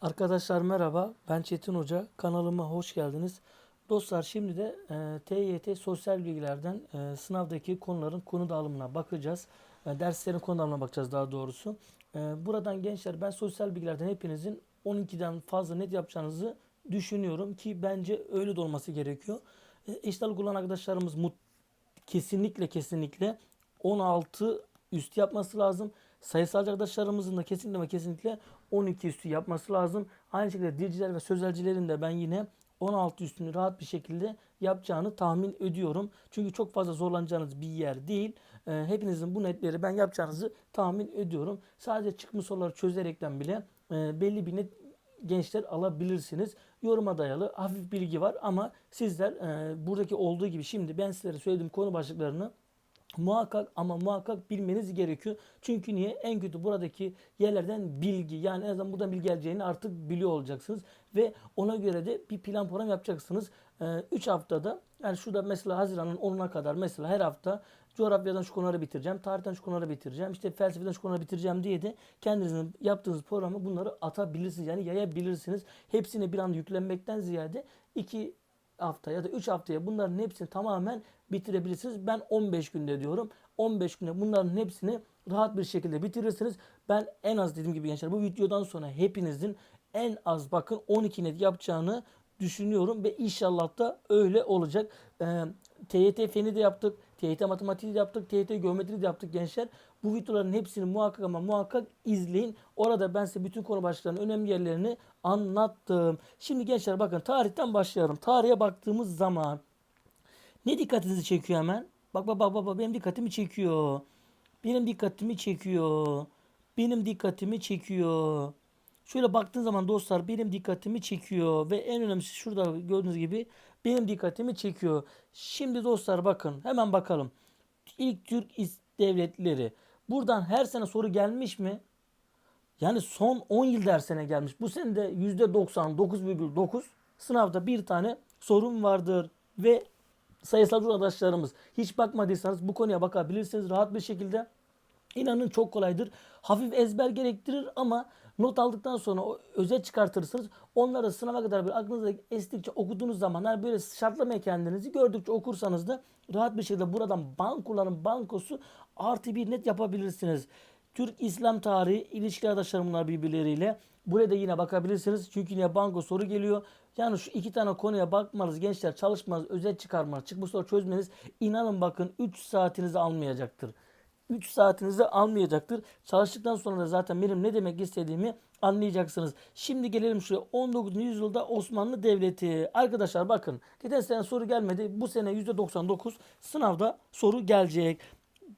Arkadaşlar merhaba, ben Çetin Hoca. Kanalıma hoş geldiniz. Dostlar şimdi de e, TYT sosyal bilgilerden e, sınavdaki konuların konu dağılımına bakacağız. E, derslerin konu dağılımına bakacağız daha doğrusu. E, buradan gençler ben sosyal bilgilerden hepinizin 12'den fazla net yapacağınızı düşünüyorum ki bence öyle de olması gerekiyor. E, eşit olan arkadaşlarımız mut, kesinlikle kesinlikle 16 üstü yapması lazım. Sayısalcı arkadaşlarımızın da kesinlikle ve kesinlikle 12 üstü yapması lazım. Aynı şekilde dilciler ve sözelcilerin de ben yine 16 üstünü rahat bir şekilde yapacağını tahmin ediyorum. Çünkü çok fazla zorlanacağınız bir yer değil. Ee, hepinizin bu netleri ben yapacağınızı tahmin ediyorum. Sadece çıkmış soruları çözerekten bile e, belli bir net gençler alabilirsiniz. Yoruma dayalı hafif bilgi var ama sizler e, buradaki olduğu gibi şimdi ben sizlere söylediğim konu başlıklarını muhakkak ama muhakkak bilmeniz gerekiyor. Çünkü niye? En kötü buradaki yerlerden bilgi yani en azından buradan bilgi geleceğini artık biliyor olacaksınız. Ve ona göre de bir plan program yapacaksınız. 3 haftada yani şurada mesela Haziran'ın 10'una kadar mesela her hafta coğrafyadan şu konuları bitireceğim, tarihten şu konuları bitireceğim, işte felsefeden şu konuları bitireceğim diye de kendinizin yaptığınız programı bunları atabilirsiniz. Yani yayabilirsiniz. Hepsine bir anda yüklenmekten ziyade iki hafta ya da 3 haftaya bunların hepsini tamamen bitirebilirsiniz. Ben 15 günde diyorum. 15 günde bunların hepsini rahat bir şekilde bitirirsiniz. Ben en az dediğim gibi gençler bu videodan sonra hepinizin en az bakın 12 net yapacağını düşünüyorum ve inşallah da öyle olacak. Ee, TYT feni de yaptık. TYT matematiği de yaptık. TYT geometri de yaptık gençler. Bu videoların hepsini muhakkak ama muhakkak izleyin. Orada ben size bütün konu başlıklarının önemli yerlerini anlattım. Şimdi gençler bakın tarihten başlayalım. Tarihe baktığımız zaman ne dikkatinizi çekiyor hemen? Bak bak bak bak benim dikkatimi çekiyor. Benim dikkatimi çekiyor. Benim dikkatimi çekiyor. Şöyle baktığın zaman dostlar benim dikkatimi çekiyor ve en önemlisi şurada gördüğünüz gibi benim dikkatimi çekiyor. Şimdi dostlar bakın hemen bakalım. İlk Türk devletleri. Buradan her sene soru gelmiş mi? Yani son 10 yılda her sene gelmiş. Bu sene de %99,9 sınavda bir tane sorun vardır. Ve sayısalcı arkadaşlarımız hiç bakmadıysanız bu konuya bakabilirsiniz rahat bir şekilde. İnanın çok kolaydır. Hafif ezber gerektirir ama not aldıktan sonra o özet çıkartırsınız. Onları sınava kadar böyle aklınızda estikçe okuduğunuz zaman yani böyle şartlamaya kendinizi gördükçe okursanız da rahat bir şekilde buradan bankoların bankosu artı bir net yapabilirsiniz. Türk İslam tarihi ilişki arkadaşlarım bunlar birbirleriyle. Buraya da yine bakabilirsiniz. Çünkü yine banko soru geliyor. Yani şu iki tane konuya bakmanız gençler çalışmanız, özet çıkarmanız, çıkmış soru çözmeniz inanın bakın 3 saatinizi almayacaktır. 3 saatinizi almayacaktır. Çalıştıktan sonra da zaten benim ne demek istediğimi anlayacaksınız. Şimdi gelelim şuraya 19. yüzyılda Osmanlı Devleti. Arkadaşlar bakın geçen sene soru gelmedi. Bu sene %99 sınavda soru gelecek.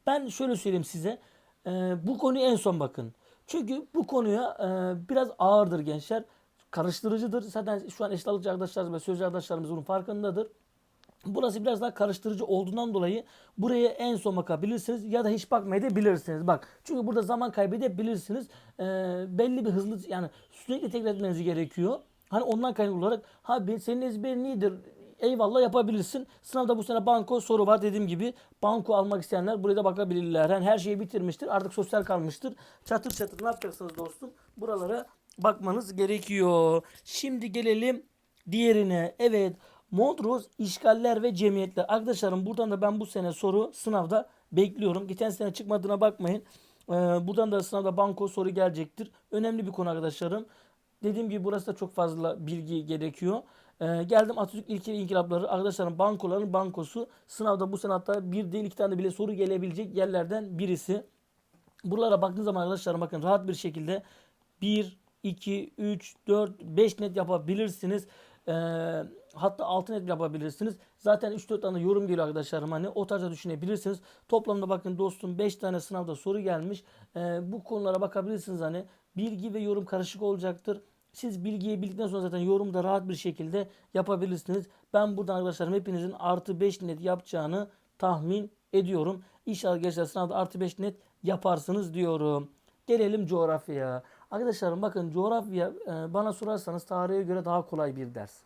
Ben şöyle söyleyeyim size. Ee, bu konuyu en son bakın. Çünkü bu konuya e, biraz ağırdır gençler. Karıştırıcıdır. Zaten şu an eşit ağırlıkçı arkadaşlarımız ve sözcü arkadaşlarımız bunun farkındadır. Burası biraz daha karıştırıcı olduğundan dolayı buraya en son bakabilirsiniz ya da hiç bakmayabilirsiniz. Bak çünkü burada zaman kaybedebilirsiniz. Ee, belli bir hızlı yani sürekli tekrar etmeniz gerekiyor. Hani ondan kaynaklı olarak ha senin ezberin iyidir eyvallah yapabilirsin. Sınavda bu sene banko soru var dediğim gibi. Banko almak isteyenler buraya da bakabilirler. Yani her şeyi bitirmiştir. Artık sosyal kalmıştır. Çatır çatır ne yapacaksınız dostum? Buralara bakmanız gerekiyor. Şimdi gelelim diğerine. Evet. Mondros işgaller ve cemiyetler. Arkadaşlarım buradan da ben bu sene soru sınavda bekliyorum. Geçen sene çıkmadığına bakmayın. Ee, buradan da sınavda banko soru gelecektir. Önemli bir konu arkadaşlarım. Dediğim gibi burası da çok fazla bilgi gerekiyor. Ee, geldim Atatürk ilke inkılapları. Arkadaşlarım bankoların bankosu. Sınavda bu sene hatta bir değil iki tane bile soru gelebilecek yerlerden birisi. Buralara baktığınız zaman arkadaşlarım bakın rahat bir şekilde 1, 2, 3, 4, 5 net yapabilirsiniz. Ee, hatta 6 net yapabilirsiniz. Zaten 3-4 tane yorum geliyor arkadaşlarım. Hani o tarzda düşünebilirsiniz. Toplamda bakın dostum 5 tane sınavda soru gelmiş. Ee, bu konulara bakabilirsiniz hani. Bilgi ve yorum karışık olacaktır. Siz bilgiyi bildikten sonra zaten yorumda rahat bir şekilde yapabilirsiniz. Ben buradan arkadaşlarım hepinizin artı 5 net yapacağını tahmin ediyorum. İnşallah gençler sınavda artı 5 net yaparsınız diyorum. Gelelim coğrafyaya. Arkadaşlarım bakın coğrafya e, bana sorarsanız tarihe göre daha kolay bir ders.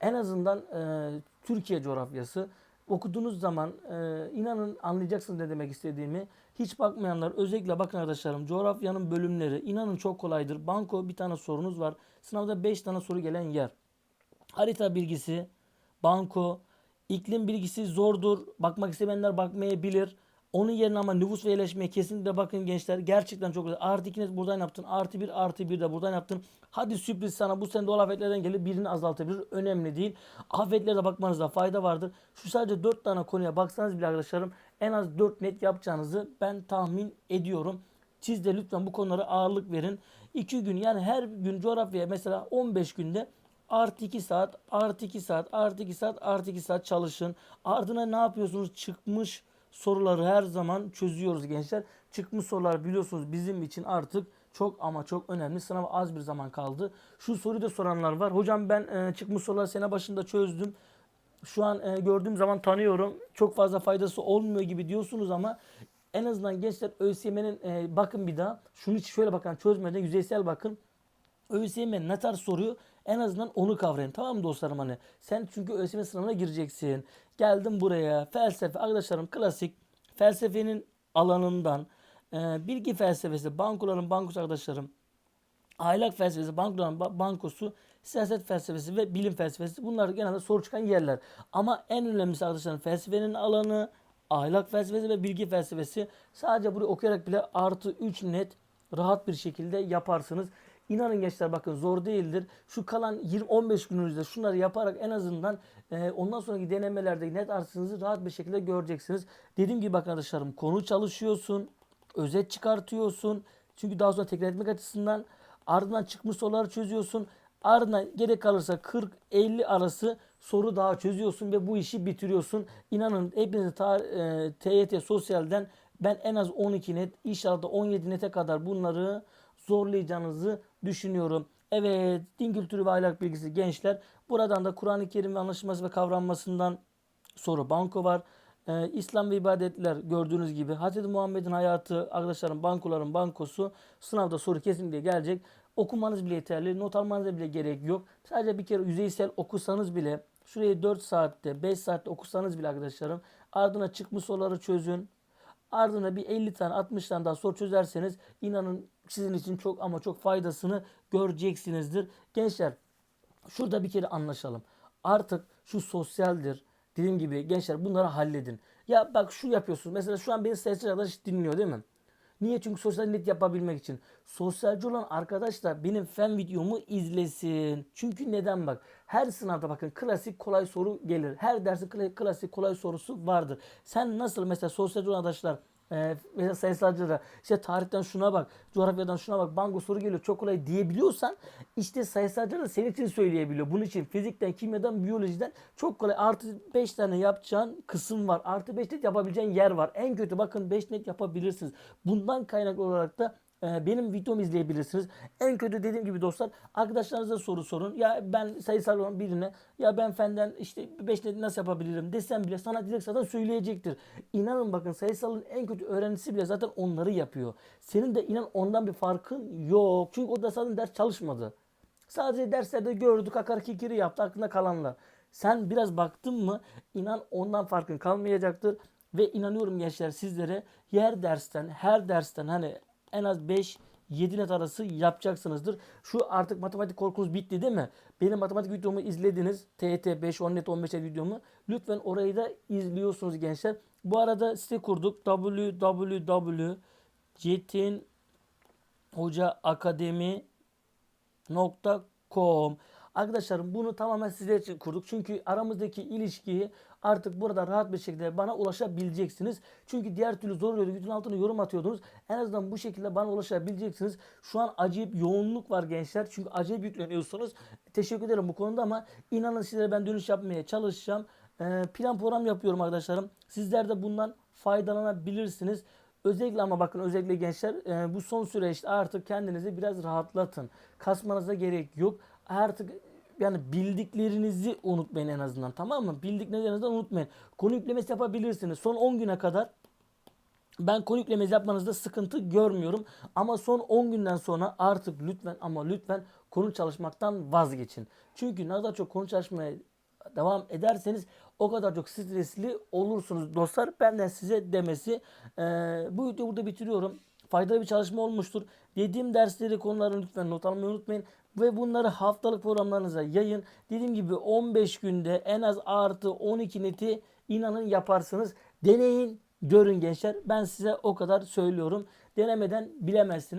En azından e, Türkiye coğrafyası okuduğunuz zaman e, inanın anlayacaksınız ne demek istediğimi. Hiç bakmayanlar özellikle bakın arkadaşlarım coğrafyanın bölümleri inanın çok kolaydır. Banko bir tane sorunuz var. Sınavda 5 tane soru gelen yer. Harita bilgisi, banko, iklim bilgisi zordur. Bakmak istemeyenler bakmayabilir. Onun yerine ama nüfus ve yerleşmeye kesinlikle bakın gençler. Gerçekten çok güzel. Artı 2 net buradan yaptın. Artı 1 artı 1 de buradan yaptın. Hadi sürpriz sana bu sene doğal afetlerden gelir. Birini azaltabilir. Önemli değil. Afetlere de bakmanızda fayda vardır. Şu sadece 4 tane konuya baksanız bile arkadaşlarım en az 4 net yapacağınızı ben tahmin ediyorum. Siz de lütfen bu konulara ağırlık verin. 2 gün yani her gün coğrafyaya mesela 15 günde artı 2 saat, artı 2 saat, artı 2 saat, artı 2 saat çalışın. Ardına ne yapıyorsunuz? Çıkmış soruları her zaman çözüyoruz gençler. Çıkmış sorular biliyorsunuz bizim için artık çok ama çok önemli. Sınava az bir zaman kaldı. Şu soruyu da soranlar var. Hocam ben e, çıkmış soruları sene başında çözdüm. Şu an e, gördüğüm zaman tanıyorum. Çok fazla faydası olmuyor gibi diyorsunuz ama en azından gençler ÖSYM'nin e, bakın bir daha. Şunu şöyle bakın çözmeden yüzeysel bakın. ÖSYM ne tarz soruyor en azından onu kavrayın. Tamam mı dostlarım hani? Sen çünkü ÖSYM sınavına gireceksin. Geldim buraya. Felsefe arkadaşlarım klasik felsefenin alanından e, bilgi felsefesi, bankoların bankosu arkadaşlarım. Ahlak felsefesi, bankoların ba- bankosu, siyaset felsefesi ve bilim felsefesi bunlar genelde soru çıkan yerler. Ama en önemlisi arkadaşlarım felsefenin alanı, ahlak felsefesi ve bilgi felsefesi. Sadece burayı okuyarak bile artı 3 net rahat bir şekilde yaparsınız. İnanın gençler bakın zor değildir. Şu kalan 20-15 gününüzde şunları yaparak en azından e, ondan sonraki denemelerde net artışınızı rahat bir şekilde göreceksiniz. Dediğim gibi bakın arkadaşlarım konu çalışıyorsun, özet çıkartıyorsun. Çünkü daha sonra tekrar etmek açısından ardından çıkmış soruları çözüyorsun. Ardından gerek kalırsa 40-50 arası soru daha çözüyorsun ve bu işi bitiriyorsun. İnanın hepiniz e, TYT sosyalden ben en az 12 net inşallah da 17 nete kadar bunları zorlayacağınızı düşünüyorum. Evet din kültürü ve ahlak bilgisi gençler. Buradan da Kur'an-ı Kerim ve anlaşılması ve kavranmasından soru banko var. Ee, İslam ve ibadetler gördüğünüz gibi Hz. Muhammed'in hayatı arkadaşlarım bankoların bankosu sınavda soru kesinlikle gelecek. Okumanız bile yeterli. Not almanıza bile gerek yok. Sadece bir kere yüzeysel okusanız bile şurayı 4 saatte 5 saatte okusanız bile arkadaşlarım ardına çıkmış soruları çözün. Ardına bir 50 tane 60 tane daha soru çözerseniz inanın sizin için çok ama çok faydasını göreceksinizdir. Gençler şurada bir kere anlaşalım. Artık şu sosyaldir. Dediğim gibi gençler bunları halledin. Ya bak şu yapıyorsunuz. Mesela şu an beni sayısal arkadaş dinliyor değil mi? Niye? Çünkü sosyal net yapabilmek için. Sosyalci olan arkadaş da benim fen videomu izlesin. Çünkü neden bak? Her sınavda bakın klasik kolay soru gelir. Her dersin kla- klasik kolay sorusu vardır. Sen nasıl mesela sosyalci olan arkadaşlar e, mesela sayısalcılara işte tarihten şuna bak, coğrafyadan şuna bak, banko soru geliyor çok kolay diyebiliyorsan işte sayısalcılar da senin için söyleyebiliyor. Bunun için fizikten, kimyadan, biyolojiden çok kolay artı 5 tane yapacağın kısım var. Artı 5 net yapabileceğin yer var. En kötü bakın 5 net yapabilirsiniz. Bundan kaynaklı olarak da benim videomu izleyebilirsiniz. En kötü dediğim gibi dostlar arkadaşlarınıza soru sorun. Ya ben sayısal olan birine ya ben fenden işte 5 net nasıl yapabilirim desem bile sana direkt zaten söyleyecektir. İnanın bakın sayısalın en kötü öğrencisi bile zaten onları yapıyor. Senin de inan ondan bir farkın yok. Çünkü o da zaten ders çalışmadı. Sadece derslerde gördü kakar kikiri yaptı aklına kalanlar. Sen biraz baktın mı inan ondan farkın kalmayacaktır. Ve inanıyorum gençler sizlere her dersten her dersten hani en az 5 7 net arası yapacaksınızdır. Şu artık matematik korkunuz bitti değil mi? Benim matematik videomu izlediniz. TET 5, 10 net 15 net videomu. Lütfen orayı da izliyorsunuz gençler. Bu arada site kurduk. www.cetin Hoca Akademi com. Arkadaşlarım bunu tamamen sizler için kurduk. Çünkü aramızdaki ilişkiyi artık burada rahat bir şekilde bana ulaşabileceksiniz. Çünkü diğer türlü zor oluyordu. Videonun altına yorum atıyordunuz. En azından bu şekilde bana ulaşabileceksiniz. Şu an acayip yoğunluk var gençler. Çünkü acayip yükleniyorsunuz. Teşekkür ederim bu konuda ama inanın sizlere ben dönüş yapmaya çalışacağım. Ee, plan program yapıyorum arkadaşlarım. Sizler de bundan faydalanabilirsiniz. Özellikle ama bakın özellikle gençler e, bu son süreçte artık kendinizi biraz rahatlatın. Kasmanıza gerek yok. Artık yani bildiklerinizi unutmayın en azından tamam mı? Bildiklerinizi unutmayın. Konu yüklemesi yapabilirsiniz. Son 10 güne kadar ben konu yüklemesi yapmanızda sıkıntı görmüyorum. Ama son 10 günden sonra artık lütfen ama lütfen konu çalışmaktan vazgeçin. Çünkü ne kadar çok konu çalışmaya devam ederseniz o kadar çok stresli olursunuz dostlar. Benden size demesi. Ee, bu videoyu burada bitiriyorum. Faydalı bir çalışma olmuştur. Dediğim dersleri konuları lütfen not almayı unutmayın. Ve bunları haftalık programlarınıza yayın. Dediğim gibi 15 günde en az artı 12 neti inanın yaparsınız. Deneyin, görün gençler. Ben size o kadar söylüyorum. Denemeden bilemezsiniz.